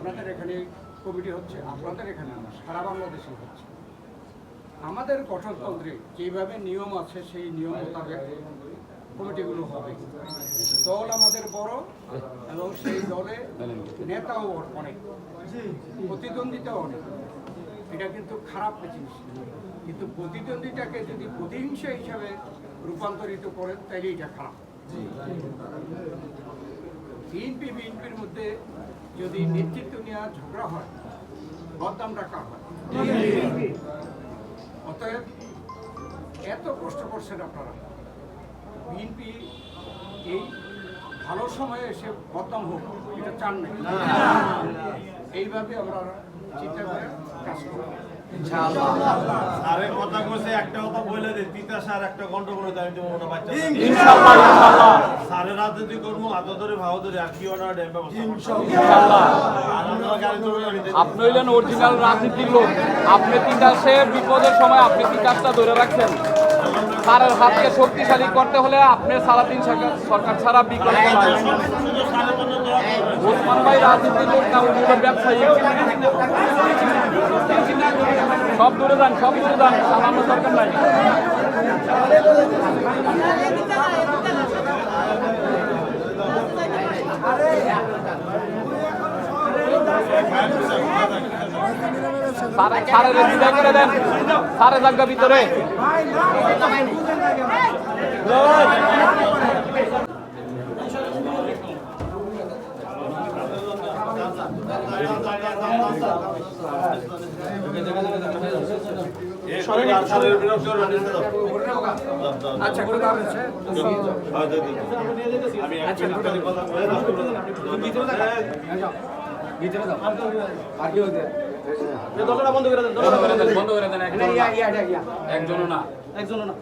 আপনাদের এখানে কমিটি হচ্ছে, আপনাদের এখানে না, সারা বাংলাদেশে হচ্ছে। আমাদের গঠনতন্ত্রে যেভাবে নিয়ম আছে, সেই নিয়ম মোতাবেক কমিটিগুলো হবে। দল আমাদের বড় এবং সেই দলে নেতাও অনেক, প্রতিদ্বন্দ্বিতাও অনেক। এটা কিন্তু খারাপ জিনিস। কিন্তু প্রতিদ্বন্দ্বিতাকে যদি প্রতিহিংসা হিসাবে রূপান্তরিত করেন তাহলে এটা খারাপ। বিএনপি, বিএনপির মধ্যে যদি নেতৃত্ব নেওয়া ঝগড়া হয়, বদনাম রাখা হয়, অতএব এত কষ্ট করছেন আপনারা। বিএনপি এই ভালো সময়ে এসে বদনাম হোক, এটা চান না এইভাবে আমরা চিন্তা করে কাজ করব। আরে কথা কইছে একটা কথা বলে দে তিতাস আর একটা ঘন্ট করে দাঁড়িয়ে দেবো ওটা ইনশাআল্লাহ। ইনশাআল্লাহ। সারে রাজনীতি করব আত ধরে ভাও ধরে আর কি অনার ড্যাম ইনশাআল্লাহ। আর আমরা গাড়ি ধরে গাড়ি দিতে আপনি হইলেন অরিজিনাল রাজনীতির লোক। আপনি তিতাসে বিপদের সময় আপনি তিতাসটা ধরে রাখছেন। স্যারের হাতকে শক্তিশালী করতে হলে আপনি সালাদিন সরকার- সরকার ছাড়া বিকল্প সারের ওসমান ভাই রাজনীতির লোক না উনি ব্যবসায়ী। সব দূরে যান সব দূরে যান সালানোর দরকার নাই। বিদায় করে দেন সারে জায়গা ভিতরে আর সারের বিরক্ত করে নিতে দাও আচ্ছা করে দাঁড়াচ্ছে হ্যাঁ, দে, দে, মিনিট কথা বলে বন্ধ করে দেন বন্ধ করে দেন। একজন একজনও না। একজনও না।